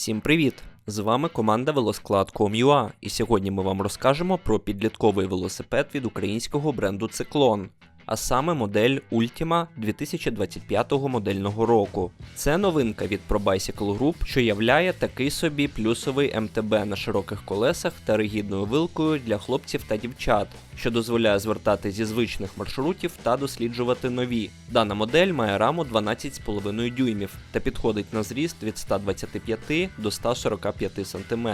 Всім привіт! З вами команда Велосклад.com.ua і сьогодні ми вам розкажемо про підлітковий велосипед від українського бренду Циклон, а саме модель Ultima 2025 модельного року. Це новинка від Pro Bicycle Group, що являє такий собі плюсовий МТБ на широких колесах та ригідною вилкою для хлопців та дівчат, що дозволяє звертати зі звичних маршрутів та досліджувати нові. Дана модель має раму 12,5 дюймів та підходить на зріст від 125 до 145 см.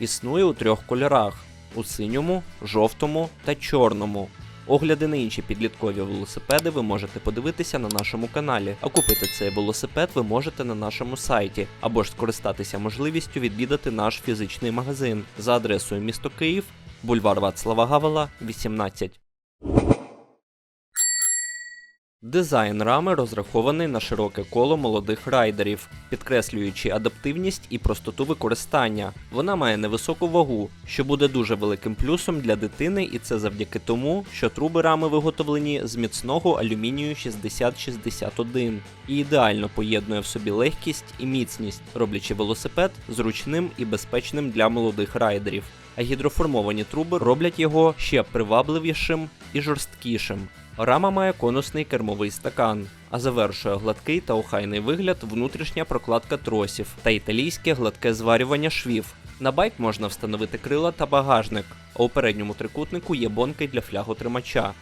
Існує у трьох кольорах: у синьому, жовтому та чорному. Огляди на інші підліткові велосипеди ви можете подивитися на нашому каналі, а купити цей велосипед ви можете на нашому сайті, або ж скористатися можливістю відвідати наш фізичний магазин за адресою місто Київ, бульвар Вацлава Гавела, 18. Дизайн рами розрахований на широке коло молодих райдерів, підкреслюючи адаптивність і простоту використання. Вона має невисоку вагу, що буде дуже великим плюсом для дитини, і це завдяки тому, що труби рами виготовлені з міцного алюмінію 6061 і ідеально поєднує в собі легкість і міцність, роблячи велосипед зручним і безпечним для молодих райдерів. А гідроформовані труби роблять його ще привабливішим і жорсткішим. Рама має конусний кермовий стакан, а завершує гладкий та охайний вигляд внутрішня прокладка тросів та італійське гладке зварювання швів. На байк можна встановити крила та багажник, а у передньому трикутнику є бонки для фляготримача.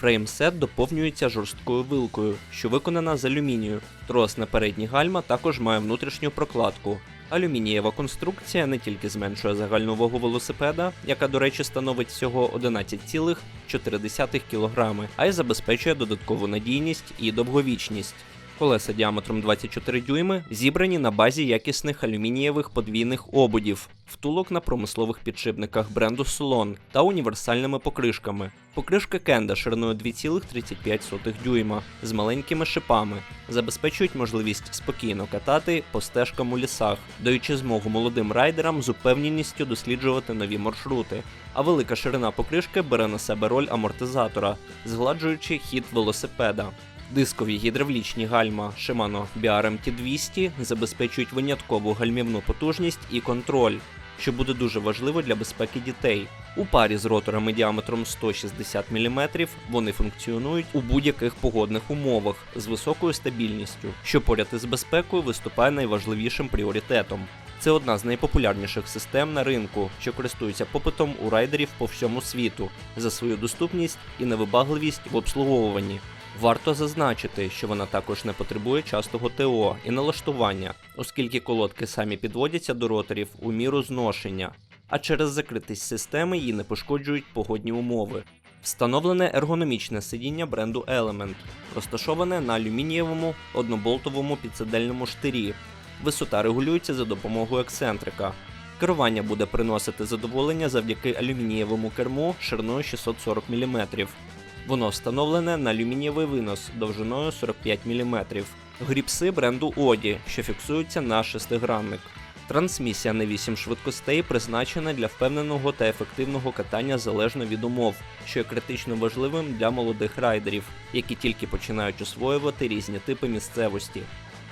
Фреймсет доповнюється жорсткою вилкою, що виконана з алюмінію. Трос на передні гальма також має внутрішню прокладку. Алюмінієва конструкція не тільки зменшує загальну вагу велосипеда, яка, до речі, становить всього 11,4 кг, а й забезпечує додаткову надійність і довговічність. Колеса діаметром 24 дюйми зібрані на базі якісних алюмінієвих подвійних ободів, втулок на промислових підшипниках бренду Solon та універсальними покришками. Покришка Кенда шириною 2,35 дюйма з маленькими шипами забезпечують можливість спокійно катати по стежкам у лісах, даючи змогу молодим райдерам з упевненістю досліджувати нові маршрути. А велика ширина покришки бере на себе роль амортизатора, згладжуючи хід велосипеда. Дискові гідравлічні гальма Shimano BRMT 200 забезпечують виняткову гальмівну потужність і контроль, що буде дуже важливо для безпеки дітей. У парі з роторами діаметром 160 мм вони функціонують у будь-яких погодних умовах з високою стабільністю, що поряд із безпекою виступає найважливішим пріоритетом. Це одна з найпопулярніших систем на ринку, що користується попитом у райдерів по всьому світу за свою доступність і невибагливість в обслуговуванні. Варто зазначити, що вона також не потребує частого ТО і налаштування, оскільки колодки самі підводяться до роторів у міру зношення, а через закритість системи її не пошкоджують погодні умови. Встановлене ергономічне сидіння бренду Element, розташоване на алюмінієвому одноболтовому підсидельному штирі. Висота регулюється за допомогою ексцентрика. Керування буде приносити задоволення завдяки алюмінієвому керму шириною 640 мм. Воно встановлене на алюмінієвий винос довжиною 45 мм. Гріпси бренду Оді, що фіксуються на шестигранник. Трансмісія на 8 швидкостей призначена для впевненого та ефективного катання залежно від умов, що є критично важливим для молодих райдерів, які тільки починають освоювати різні типи місцевості.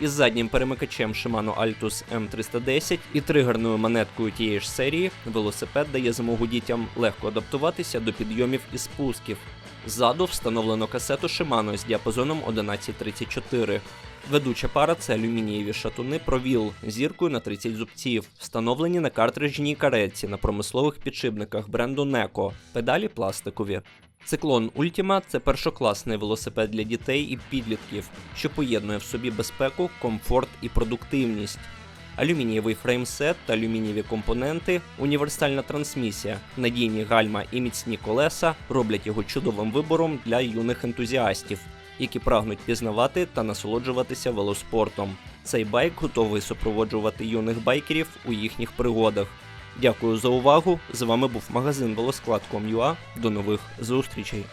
Із заднім перемикачем Shimano Altus M310 і тригерною монеткою тієї ж серії велосипед дає змогу дітям легко адаптуватися до підйомів і спусків. Ззаду встановлено касету Shimano з діапазоном 1134. Ведуча пара це алюмінієві шатуни провіл зіркою на 30 зубців, встановлені на картриджній каретці на промислових підшипниках бренду Неко, педалі пластикові. Циклон Ultima – це першокласний велосипед для дітей і підлітків, що поєднує в собі безпеку, комфорт і продуктивність. Алюмінієвий фреймсет та алюмінієві компоненти, універсальна трансмісія, надійні гальма і міцні колеса роблять його чудовим вибором для юних ентузіастів, які прагнуть пізнавати та насолоджуватися велоспортом. Цей байк готовий супроводжувати юних байкерів у їхніх пригодах. Дякую за увагу! З вами був магазин Велосклад.com.ua. До нових зустрічей!